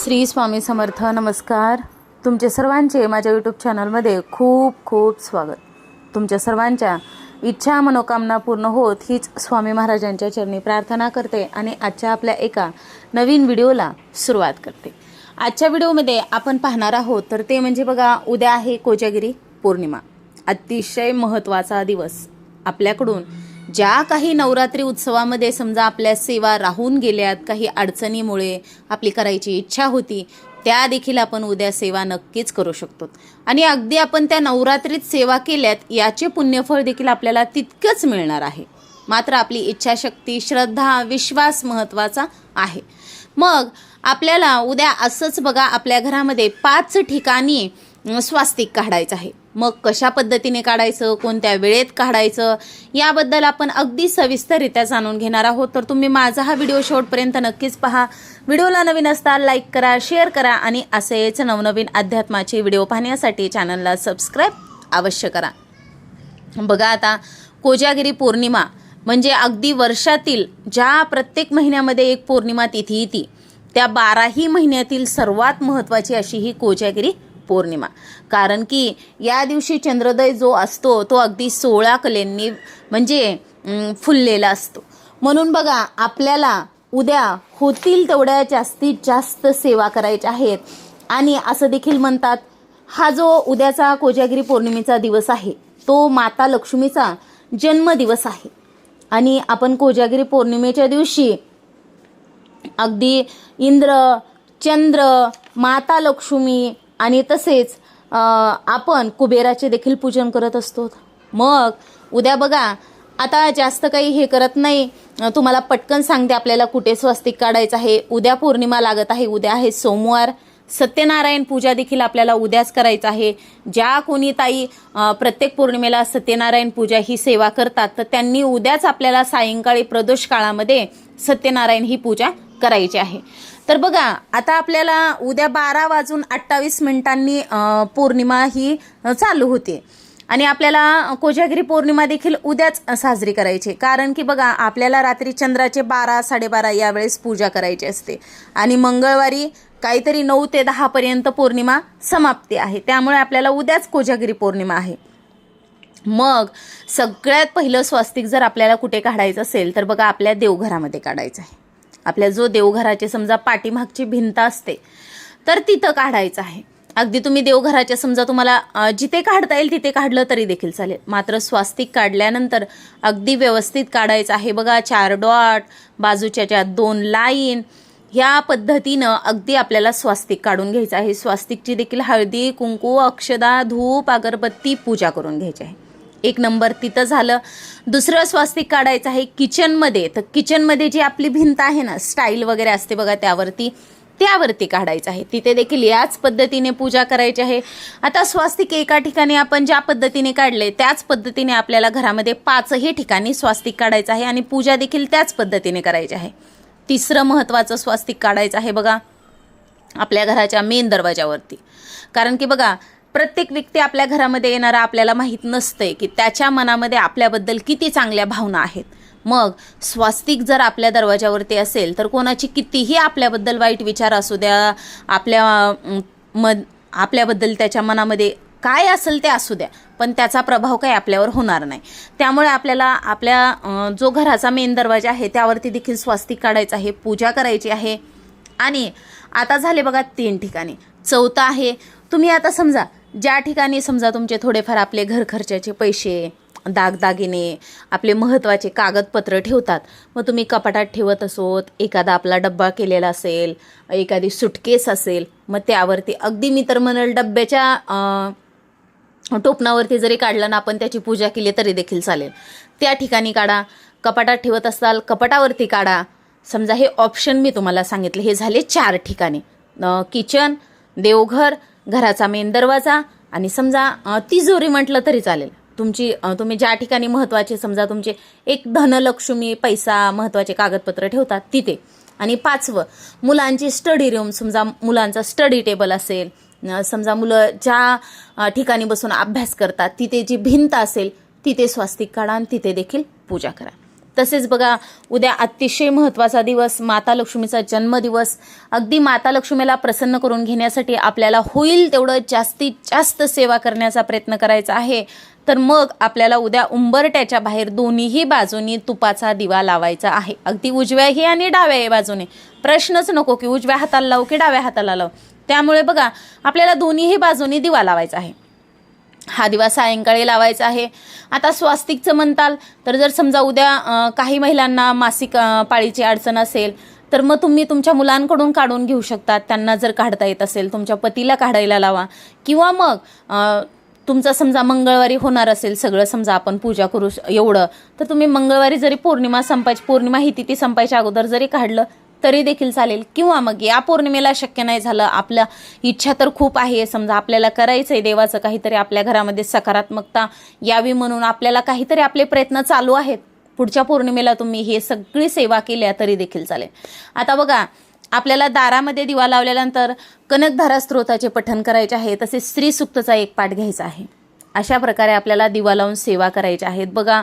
श्री स्वामी समर्थ नमस्कार. तुमचे सर्वांचे माझ्या यूट्यूब चॅनलमध्ये खूप खूप स्वागत. तुमच्या सर्वांच्या इच्छा मनोकामना पूर्ण होत हीच स्वामी महाराजांच्या चरणी प्रार्थना करते आणि आजच्या आपल्या एका नवीन व्हिडिओला सुरुवात करते. आजच्या व्हिडिओमध्ये आपण पाहणार आहोत तर ते म्हणजे बघा उद्या आहे कोजागिरी पौर्णिमा. अतिशय महत्त्वाचा दिवस. आपल्याकडून ज्या काही नवरात्री उत्सवामध्ये समजा आपल्या सेवा राहून गेल्यात काही अडचणीमुळे आपली करायची इच्छा होती त्या देखील आपण उद्या सेवा नक्कीच करू शकतो. आणि अगदी आपण त्या नवरात्रीत सेवा केल्यात याचे पुण्यफळ देखील आपल्याला तितकंच मिळणार आहे. मात्र आपली इच्छाशक्ती श्रद्धा विश्वास महत्त्वाचा आहे. मग आपल्याला उद्या असंच बघा आपल्या घरामध्ये पाच ठिकाणी स्वास्तिक काढायचं आहे. मग कशा पद्धतीने काढायचं कोणत्या वेळेत काढायचं याबद्दल आपण अगदी सविस्तररित्या जाणून घेणार आहोत. तर तुम्ही माझा हा व्हिडिओ शेवटपर्यंत नक्कीच पहा. व्हिडिओला नवीन असता लाईक करा शेअर करा आणि असेच नवनवीन अध्यात्माचे व्हिडिओ पाहण्यासाठी चॅनलला सबस्क्राईब अवश्य करा. बघा आता कोजागिरी पौर्णिमा म्हणजे अगदी वर्षातील ज्या प्रत्येक महिन्यामध्ये एक पौर्णिमा तिथी ती त्या बाराही महिन्यातील सर्वात महत्त्वाची अशी ही कोजागिरी पौर्णिमा. कारण की या दिवशी चंद्रोदय जो असतो तो अगदी सोळा कलेंनी म्हणजे फुललेला असतो. म्हणून बघा आपल्याला उद्या होतील तेवढ्या जास्तीत जास्त सेवा करायच्या आहेत. आणि असं देखील म्हणतात हा जो उद्याचा कोजागिरी पौर्णिमेचा दिवस आहे तो माता लक्ष्मीचा जन्मदिवस आहे. आणि आपण कोजागिरी पौर्णिमेच्या दिवशी अगदी इंद्र चंद्र माता लक्ष्मी आणि तसेच आपण कुबेराचे देखील पूजन करत असतो. मग उद्या बघा आता जास्त काही हे करत नाही. तुम्हाला पटकन सांगते आपल्याला कुठे स्वस्तिक काढायचं आहे. उद्या पौर्णिमा लागत आहे. उद्या आहे सोमवार. सत्यनारायण पूजा देखील आपल्याला उद्याच करायचं आहे. ज्या कोणी ताई प्रत्येक पौर्णिमेला सत्यनारायण पूजा ही सेवा करतात तर त्यांनी उद्याच आपल्याला सायंकाळी प्रदोष काळामध्ये सत्यनारायण ही पूजा करायची आहे. तर बघा आता आपल्याला उद्या बारा वाजून अठ्ठावीस मिनिटांनी पौर्णिमा ही चालू होते. आणि आपल्याला कोजागिरी पौर्णिमा देखील उद्याच साजरी करायची. कारण की बघा आपल्याला रात्री चंद्राचे बारा साडेबारा यावेळेस पूजा करायची असते. आणि मंगळवारी काहीतरी नऊ ते दहापर्यंत पौर्णिमा समाप्ती आहे. त्यामुळे आपल्याला उद्याच कोजागिरी पौर्णिमा आहे. मग सगळ्यात पहिलं स्वस्तिक जर आपल्याला कुठे काढायचं असेल तर बघा आपल्या देवघरामध्ये काढायचं आहे. आपल्या जो देवघराची समजा पाठीमागची भिंत असते तर तिथं काढायचं आहे. अगदी तुम्ही देवघराच्या समजा तुम्हाला जिथे काढता येईल तिथे काढलं तरी देखील चालेल. मात्र स्वास्तिक काढल्यानंतर अगदी व्यवस्थित काढायचं आहे. बघा चार डॉट बाजूच्या ज्या दोन लाईन ह्या पद्धतीनं अगदी आपल्याला स्वास्तिक काढून घ्यायचं आहे. स्वास्तिकची देखील हळदी कुंकू अक्षदा धूप अगरबत्ती पूजा करून घ्यायची आहे. एक नंबर तिथं झालं. दुसरं स्वास्तिक काढायचं आहे किचनमध्ये. तर किचनमध्ये जी आपली भिंत आहे ना स्टाईल वगैरे असते बघा त्यावरती त्यावरती काढायचं आहे. तिथे देखील याच पद्धतीने पूजा करायची आहे. आता स्वास्तिक एका ठिकाणी आपण ज्या पद्धतीने काढले त्याच पद्धतीने आपल्याला घरामध्ये पाचही ठिकाणी स्वास्तिक काढायचं आहे आणि पूजा देखील त्याच पद्धतीने करायची आहे. तिसरं महत्त्वाचं स्वास्तिक काढायचं आहे बघा आपल्या घराच्या मेन दरवाजावरती कारण की बघा प्रत्येक व्यक्ती आपल्या घरामध्ये येणारा आपल्याला माहीत नसतंय की त्याच्या मनामध्ये आपल्याबद्दल किती चांगल्या भावना आहेत. मग स्वास्तिक जर आपल्या दरवाजावरती असेल तर कोणाची कितीही आपल्याबद्दल वाईट विचार असू द्या आपल्या म मद आपल्याबद्दल त्याच्या मनामध्ये काय असेल ते असू द्या पण त्याचा प्रभाव काही आपल्यावर होणार नाही. त्यामुळे आपल्याला आपल्या जो घराचा मेन दरवाजा आहे त्यावरती देखील स्वास्तिक काढायचं आहे पूजा करायची आहे. आणि आता झाले बघा तीन ठिकाणी. चौथं आहे तुम्ही आता समजा ज्या ठिकाणी समजा तुमचे थोडेफार आपले घर खर्चाचे पैसे दागदागिने आपले महत्त्वाचे कागदपत्र ठेवतात मग तुम्ही कपाटात ठेवत असोत एखादा आपला डब्बा केलेला असेल एखादी सुटकेस असेल मग त्यावरती अगदी मी तर म्हणाल डब्याच्या टोपणावरती जरी काढलं ना आपण त्याची पूजा केली तरी देखील चालेल. त्या ठिकाणी काढा कपाटात ठेवत असाल कपाटावरती काढा. समजा हे ऑप्शन मी तुम्हाला सांगितले हे झाले चार ठिकाणी. किचन देवघर घराचा मेन दरवाजा आणि समजा तिजोरी म्हटलं तरी चालेल. तुमची तुम्ही ज्या ठिकाणी महत्त्वाचे समजा तुमचे एक धनलक्ष्मी पैसा महत्त्वाचे कागदपत्र ठेवतात तिथे. आणि पाचवं मुलांची स्टडी रूम समजा मुलांचा स्टडी टेबल असेल समजा मुलं ज्या ठिकाणी बसून अभ्यास करतात तिथे जी भिंत असेल तिथे स्वास्तिक काढा आणि तिथे देखील पूजा करा. तसेच बघा उद्या अतिशय महत्त्वाचा दिवस माता लक्ष्मीचा जन्मदिवस. अगदी माता लक्ष्मीला प्रसन्न करून घेण्यासाठी आपल्याला होईल तेवढं जास्तीत जास्त सेवा करण्याचा प्रयत्न करायचा आहे. तर मग आपल्याला उद्या उंबरट्याच्या बाहेर दोन्हीही बाजूनी तुपाचा दिवा लावायचा आहे. अगदी उजव्याही आणि डाव्याही बाजूने. प्रश्नच नको की उजव्या हाताला लावू की डाव्या हाताला लावू. त्यामुळे बघा आपल्याला दोन्हीही बाजूनी दिवा लावायचा आहे. हा दिवा सायंकाळी लावायचा आहे. आता स्वास्तिकचं म्हणताल तर जर समजा उद्या काही महिलांना मासिक पाळीची अडचण असेल तर मग तुम्ही तुमच्या मुलांकडून काढून घेऊ शकता त्यांना जर काढता येत असेल तुमच्या पतीला काढायला लावा. किंवा मग तुमचा समजा मंगळवारी होणार असेल सगळं समजा आपण पूजा करू श- एवढं तर तुम्ही मंगळवारी जरी पौर्णिमा संपायची पौर्णिमा ही तिथी संपायच्या अगोदर जरी काढलं तरी देखील चालेल. किंवा मग या पौर्णिमेला शक्य नाही झालं आपल्या इच्छा तर खूप आहे. समजा आपल्याला करायचं आहे देवाचं काहीतरी आपल्या घरामध्ये सकारात्मकता यावी म्हणून आपल्याला काहीतरी आपले प्रयत्न चालू आहेत. पुढच्या पौर्णिमेला तुम्ही हे सगळी सेवा केल्या तरी देखील चालेल. आता बघा आपल्याला दारामध्ये दिवा लावल्यानंतर कनकधारा स्त्रोताचे पठण करायचे आहे तसेच स्त्री सुक्तचा एक पाठ घ्यायचा आहे. अशा प्रकारे आपल्याला दिवा लावून सेवा करायच्या आहेत. बघा